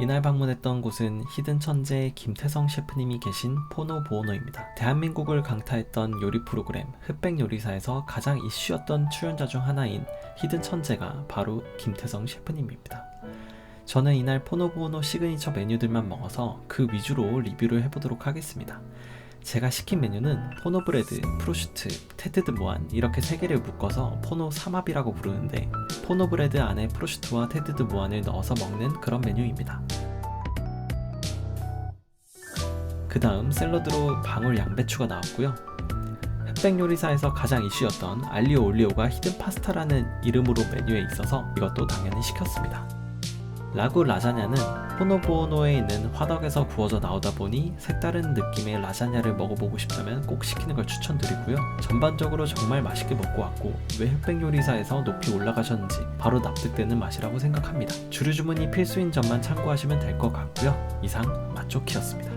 이날 방문했던 곳은 히든 천재 김태성 셰프님이 계신 포노보오노입니다. 대한민국을 강타했던 요리 프로그램 흑백 요리사에서 가장 이슈였던 출연자 중 하나인 히든 천재가 바로 김태성 셰프님입니다. 저는 이날 포노보오노 시그니처 메뉴들만 먹어서 그 위주로 리뷰를 해보도록 하겠습니다. 제가 시킨 메뉴는 포노브레드, 프로슈트, 테드드 모안 이렇게 세 개를 묶어서 포노 삼합이라고 부르는데 포노브레드 안에 프로슈트와 테드드 모안을 넣어서 먹는 그런 메뉴입니다. 그 다음 샐러드로 방울 양배추가 나왔고요. 흑백 요리사에서 가장 이슈였던 알리오 올리오가 히든 파스타라는 이름으로 메뉴에 있어서 이것도 당연히 시켰습니다. 라구 라자냐는 포노보노에 있는 화덕에서 구워져 나오다 보니 색다른 느낌의 라자냐를 먹어보고 싶다면 꼭 시키는 걸 추천드리고요. 전반적으로 정말 맛있게 먹고 왔고 왜 흑백 요리사에서 높이 올라가셨는지 바로 납득되는 맛이라고 생각합니다. 주류 주문이 필수인 점만 참고하시면 될 것 같고요. 이상 맛조키였습니다.